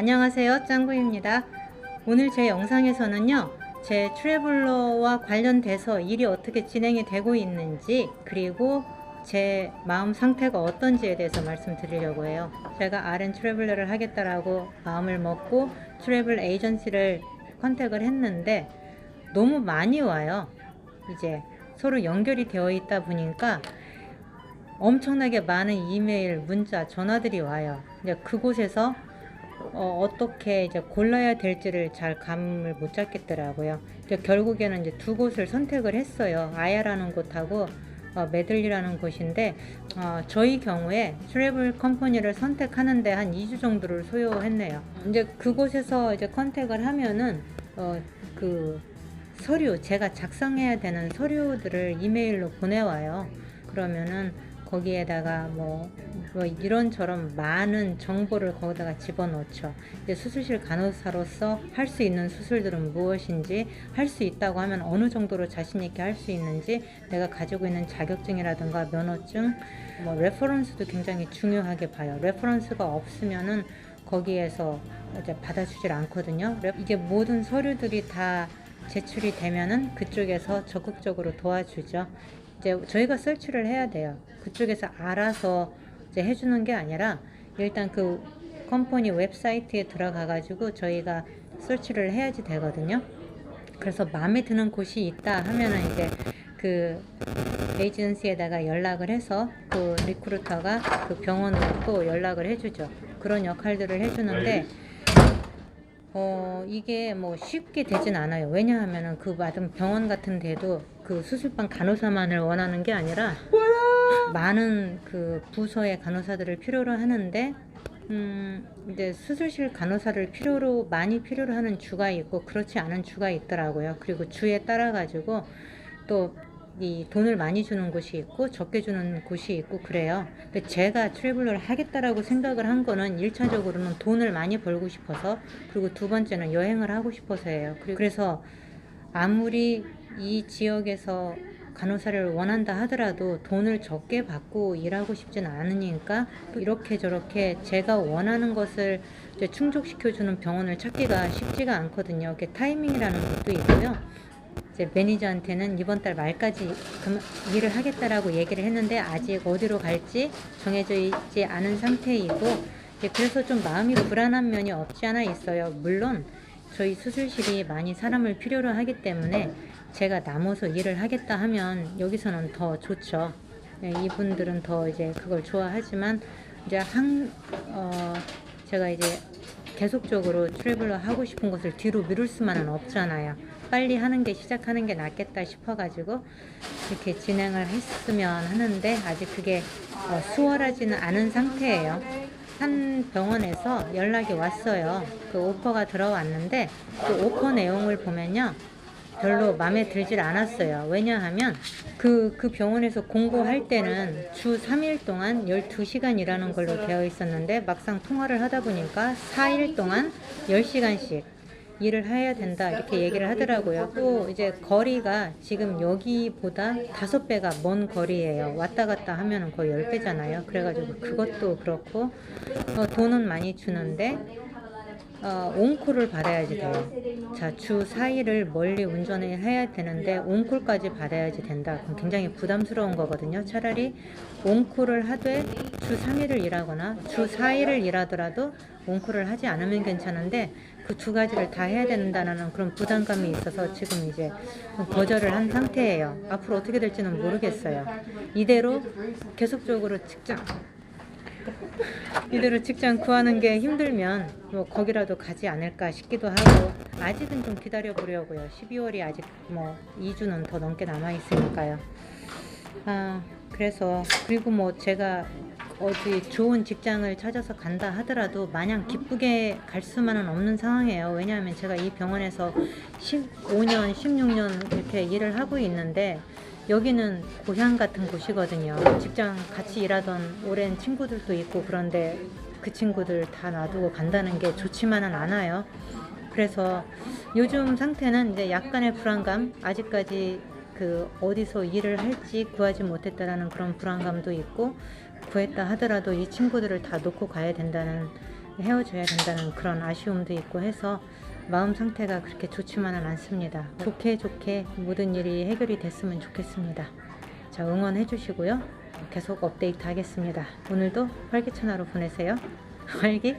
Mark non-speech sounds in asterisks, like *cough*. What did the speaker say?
안녕하세요 짱구입니다. 오늘 제 영상에서는요 제 트래블러와 관련돼서 일이 어떻게 진행이 되고 있는지 그리고 제 마음 상태가 어떤지에 대해서 말씀드리려고 해요. 제가 RN 트래블러를 하겠다라고 마음을 먹고 트래블 에이전시를 컨택을 했는데 너무 많이 와요. 이제 서로 연결이 되어 있다 보니까 엄청나게 많은 이메일, 문자, 전화들이 와요. 이제 그곳에서 어, 떻게 이제 골라야 될지를 잘 감을 못 잡겠더라고요. 결국에는 이제 두 곳을 선택을 했어요. 아야라는 곳하고 어, 메들리라는 곳인데 어, 저희 경우에 트래블 컴퍼니를 선택하는데 한 2주 정도를 소요했네요. 이제 그곳에서 이제 컨택을 하면은 어, 그 서류 제가 작성해야 되는 서류들을 이메일로 보내와요. 그러면은 거기에다가 뭐, 뭐 이런저런 많은 정보를 거기다가 집어넣죠. 이제 수술실 간호사로서 할 수 있는 수술들은 무엇인지, 할 수 있다고 하면 어느 정도로 자신 있게 할 수 있는지, 내가 가지고 있는 자격증이라든가 면허증, 뭐 레퍼런스도 굉장히 중요하게 봐요. 레퍼런스가 없으면은 거기에서 이제 받아주질 않거든요. 레- 이게 모든 서류들이 다 제출이 되면은 그쪽에서 적극적으로 도와주죠. 이제 저희가 설치를 해야 돼요. 그쪽에서 알아서 이제 해주는 게 아니라 일단 그 컴퍼니 웹사이트에 들어가 가지고 저희가 설치를 해야지 되거든요. 그래서 마음에 드는 곳이 있다 하면은 이제 그 에이전시에다가 연락을 해서 그 리크루터가 그 병원으로 또 연락을 해주죠. 그런 역할들을 해주는데 어 이게 뭐 쉽게 되진 않아요. 왜냐하면은 그 받은 병원 같은 데도 그 수술방 간호사만을 원하는 게 아니라 많은 그 부서의 간호사들을 필요로 하는데 음 이제 수술실 간호사를 필요로 많이 필요로 하는 주가 있고 그렇지 않은 주가 있더라고요. 그리고 주에 따라 가지고 또 이 돈을 많이 주는 곳이 있고 적게 주는 곳이 있고 그래요. 근데 제가 트래블러를 하겠다라고 생각을 한 거는 일차적으로는 돈을 많이 벌고 싶어서 그리고 두 번째는 여행을 하고 싶어서예요. 그래서 아무리 이 지역에서 간호사를 원한다 하더라도 돈을 적게 받고 일하고 싶진 않으니까 또 이렇게 저렇게 제가 원하는 것을 충족시켜주는 병원을 찾기가 쉽지가 않거든요. 이게 타이밍이라는 것도 있고요. 이제 매니저한테는 이번 달 말까지 일을 하겠다라고 얘기를 했는데 아직 어디로 갈지 정해져 있지 않은 상태이고 그래서 좀 마음이 불안한 면이 없지 않아 있어요. 물론 저희 수술실이 많이 사람을 필요로 하기 때문에 제가 남아서 일을 하겠다 하면 여기서는 더 좋죠. 네, 이분들은 더 이제 그걸 좋아하지만 이제 한 어, 제가 이제 계속적으로 트래블러 하고 싶은 것을 뒤로 미룰 수만은 없잖아요. 빨리 하는 게 시작하는 게 낫겠다 싶어가지고 이렇게 진행을 했으면 하는데 아직 그게 어, 수월하지는 않은 상태예요. 한 병원에서 연락이 왔어요. 그 오퍼가 들어왔는데 그 오퍼 내용을 보면요. 별로 마음에 들질 않았어요. 왜냐하면 그, 그 병원에서 공고할 때는 주 3일 동안 12시간 일하는 걸로 되어 있었는데 막상 통화를 하다 보니까 4일 동안 10시간씩 일을 해야 된다 이렇게 얘기를 하더라고요. 또 이제 거리가 지금 여기보다 다섯 배가 먼 거리예요. 왔다 갔다 하면 거의 10배잖아요. 그래가지고 그것도 그렇고 어, 돈은 많이 주는데 어, 온콜을 받아야지 돼요. 자, 주 4일을 멀리 운전을 해야 되는데 온콜까지 받아야지 된다. 그럼 굉장히 부담스러운 거거든요. 차라리 온콜을 하되 주 3일을 일하거나 주 4일을 일하더라도 온콜을 하지 않으면 괜찮은데 그 두 가지를 다 해야 된다는 그런 부담감이 있어서 지금 이제 거절을 한 상태예요. 앞으로 어떻게 될지는 모르겠어요. 이대로 계속적으로 직장 *laughs* 이대로 직장 구하는 게 힘들면 뭐 거기라도 가지 않을까 싶기도 하고 아직은 좀 기다려 보려고요. 12월이 아직 뭐 2주는 더 넘게 남아 있으니까요. 아 그래서 그리고 뭐 제가 어디 좋은 직장을 찾아서 간다 하더라도 마냥 기쁘게 갈 수만은 없는 상황이에요. 왜냐하면 제가 이 병원에서 15년, 16년 이렇게 일을 하고 있는데 여기는 고향 같은 곳이거든요. 직장 같이 일하던 오랜 친구들도 있고 그런데 그 친구들 다 놔두고 간다는 게 좋지만은 않아요. 그래서 요즘 상태는 이제 약간의 불안감, 아직까지 그 어디서 일을 할지 구하지 못했다라는 그런 불안감도 있고 구했다 하더라도 이 친구들을 다 놓고 가야 된다는 헤어져야 된다는 그런 아쉬움도 있고 해서 마음 상태가 그렇게 좋지만은 않습니다. 좋게 좋게 모든 일이 해결이 됐으면 좋겠습니다. 자, 응원해 주시고요. 계속 업데이트 하겠습니다. 오늘도 활기찬 하루 보내세요. *laughs* 활기